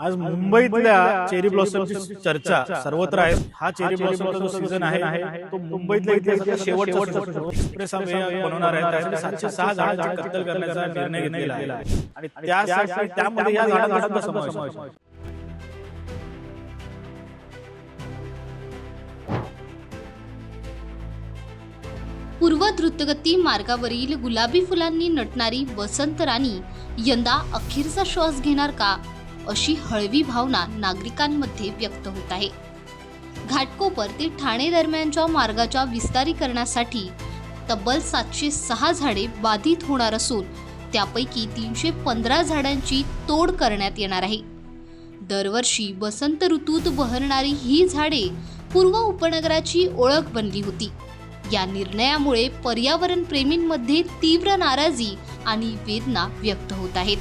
आज मुंबईतल्या चेरी ब्लॉसमची चर्चा सर्वत्र आहे. हा चेरी ब्लॉसमचा जो सीझन आहे. तो मुंबईतल्या शेवटचा एक्सप्रेस बनवणार आहे सातशे सहा झाडांची कत्तल करण्याचा निर्णय आहे. आणि त्यासाठी त्यामध्ये या झाडांचा समावेश आहे. पूर्व द्रुतगती मार्गावरील गुलाबी फुलांनी नटणारी वसंत राणी यंदा अखेरचा श्वास घेणार का? अशी हळवी भावना नागरिकांमध्ये व्यक्त होत आहे. घाटकोपर ते ठाणे दरम्यानच्या मार्गाच्या विस्तारीकरणासाठी तब्बल सातशे सहा झाडे बाधित होणार असून त्यापैकी तीनशे पंधरा झाडांची तोड करण्यात येणार आहे. दरवर्षी वसंत ऋतूत बहरणारी ही झाडे पूर्व उपनगराची ओळख बनली होती. या निर्णयामुळे पर्यावरण प्रेमींमध्ये तीव्र नाराजी आणि वेदना व्यक्त होत आहेत.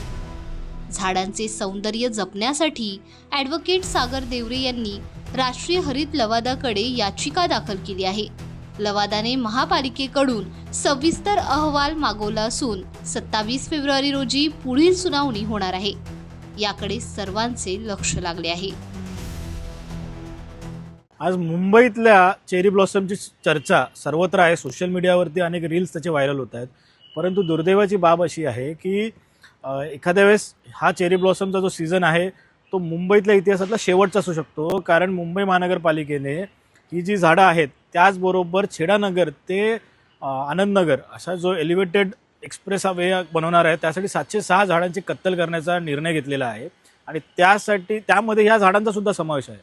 झाडांचे सौंदर्य जपण्यासाठी ॲडव्होकेट सागर देवरे यांनी राष्ट्रीय हरित लवादाकडे याचिका दाखल केली आहे. लवादाने महापालिकेकडून सविस्तर अहवाल मागवला असून सत्तावीस फेब्रुवारी रोजी पुढील सुनावणी होणार आहे. याकडे सर्वांचे लक्ष लागले आहे. आज मुंबईतल्या चेरी ब्लॉसमची चर्चा सर्वत्र आहे. सोशल मीडियावरती अनेक रील्स त्याचे व्हायरल होत आहेत. परंतु दुर्दैवाची बाब अशी आहे की एखाद्या वेळेस हा चेरी ब्लॉसमचा जो सीझन आहे तो मुंबईतल्या इतिहासातला शेवटचा असू शकतो. कारण मुंबई महानगरपालिकेने ही जी झाडं आहेत त्याचबरोबर छेडानगर ते आनंदनगर असा जो एलिव्हेटेड एक्सप्रेस हा वे बनवणार आहे त्यासाठी सातशे सहा झाडांची कत्तल करण्याचा निर्णय घेतलेला आहे. आणि त्यासाठी त्यामध्ये ह्या झाडांचा सुद्धा समावेश आहे.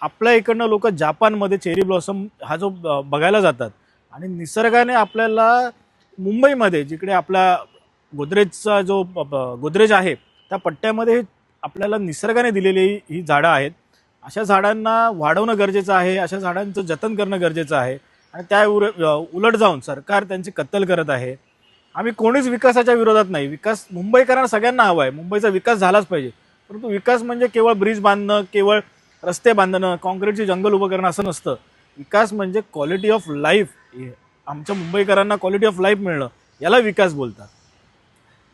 आपल्या इकडनं लोक जापानमध्ये चेरी ब्लॉसम हा जो ब- बघायला जातात. आणि निसर्गाने आपल्याला मुंबईमध्ये जिकडे आपला गोदरेजचा जो गोदरेज आहे त्या पट्ट्यामध्ये आपल्याला निसर्गाने दिलेली ही झाडं आहेत. अशा झाडांना वाढवणं गरजेचं आहे अशा झाडांचं जतन करणं गरजेचं आहे. आणि त्या उर- उलट जाऊन सरकार त्यांची कत्तल करत आहे. आम्ही कोणीच विकासाच्या विरोधात नाही. विकास मुंबईकरांना सगळ्यांना हवा आहे. मुंबईचा विकास झालाच पाहिजे. परंतु विकास म्हणजे केवळ ब्रिज बांधणं केवळ रस्ते बांधणं काँक्रीटची जंगल उभं करणं असं नसतं. विकास म्हणजे क्वालिटी ऑफ लाईफ आमच्या मुंबईकरांना क्वालिटी ऑफ लाईफ मिळणं. याला विकास बोलतात.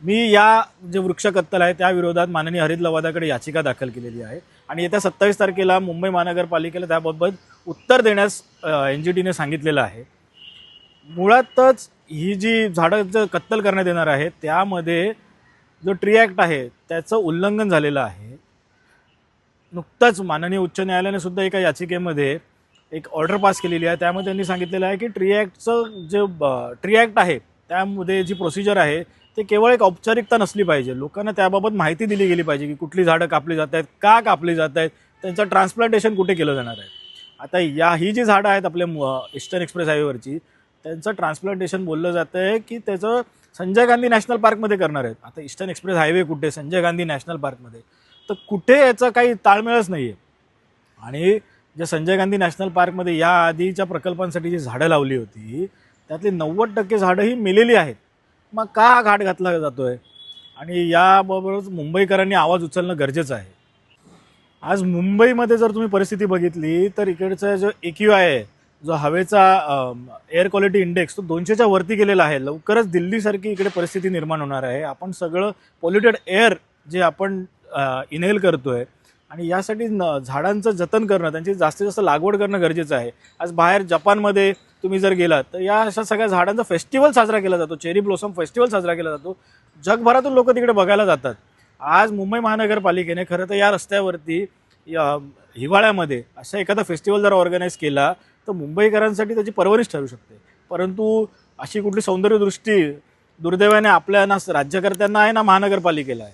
मी या जे वृक्ष कत्तल आहे त्या विरोधात माननीय हरित लवादाकडे याचिका दाखल केलेली आहे. आणि येत्या सत्तावीस तारखेला मुंबई महानगरपालिकेला त्याबाबत उत्तर देण्यास एन जी टीने सांगितलेलं आहे. मुळातच ही जी झाडं जर कत्तल करण्यात येणार आहे त्यामध्ये जो ट्री ॲक्ट आहे त्याचं उल्लंघन झालेलं आहे. नुकतंच माननीय उच्च न्यायालयाने सुद्धा एका याचिकेमध्ये एक ऑर्डर पास केलेली आहे. त्यामध्ये त्यांनी सांगितलेलं आहे की ट्री ॲक्टचं जे ट्री ॲक्ट आहे त्यामध्ये जी प्रोसिजर आहे ते केवळ एक औपचारिकता नसली पाहिजे. लोकांना त्याबाबत माहिती दिली गेली पाहिजे की कुठली झाडं कापली जात आहेत का कापली जात आहेत त्यांचं ट्रान्सप्लांटेशन कुठे केलं जाणार आहे. आता या ही जी झाडं आहेत आपल्या मु- ईस्टर्न एक्सप्रेस हायवेवरची त्यांचं ट्रान्सप्लांटेशन बोललं जातं आहे की त्याचं संजय गांधी नॅशनल पार्कमध्ये करणार आहेत. आता ईस्टर्न एक्सप्रेस हायवे कुठे संजय गांधी नॅशनल पार्कमध्ये तर कुठे याचा काही ताळमेळच नाही आहे आणि जे संजय गांधी नॅशनल पार्कमध्ये या आधीच्या प्रकल्पांसाठी जी झाडं लावली होती त्यातली नव्वद टक्के झाडं ही मेलेली आहेत. मग का हा घाट घातला जातोय? आणि याबरोबरच मुंबईकरांनी आवाज उचलणं गरजेचं आहे. आज मुंबईमध्ये जर तुम्ही परिस्थिती बघितली तर इकडचा जो एक्यू आहे जो हवेचा एअर क्वालिटी इंडेक्स तो दोनशेच्या वरती गेलेला आहे. लवकरच दिल्लीसारखी इकडे परिस्थिती निर्माण होणार आहे. आपण सगळं पॉल्युटेड एअर जे आपण इनहेल आहे आणि यासाठी न झाडांचं जतन करणं त्यांची जास्तीत जास्त लागवड करणं गरजेचं आहे. आज बाहेर जपानमध्ये तुम्ही जर गेलात तर या अशा सगळ्या झाडांचा फेस्टिवल साजरा केला जातो. चेरी ब्लॉसम फेस्टिवल साजरा केला जातो. जगभरातून लोक तिकडे बघायला जातात. आज मुंबई महानगरपालिकेने खरं तर या रस्त्यावरती हिवाळ्यामध्ये असा एखादा फेस्टिवल जर ऑर्गनाईज केला तर मुंबईकरांसाठी त्याची पर्वणीच ठरू शकते. परंतु अशी कुठली सौंदर्यदृष्टी दुर्दैवाने आपल्या ना राज्यकर्त्यांना आहे ना महानगरपालिकेला आहे.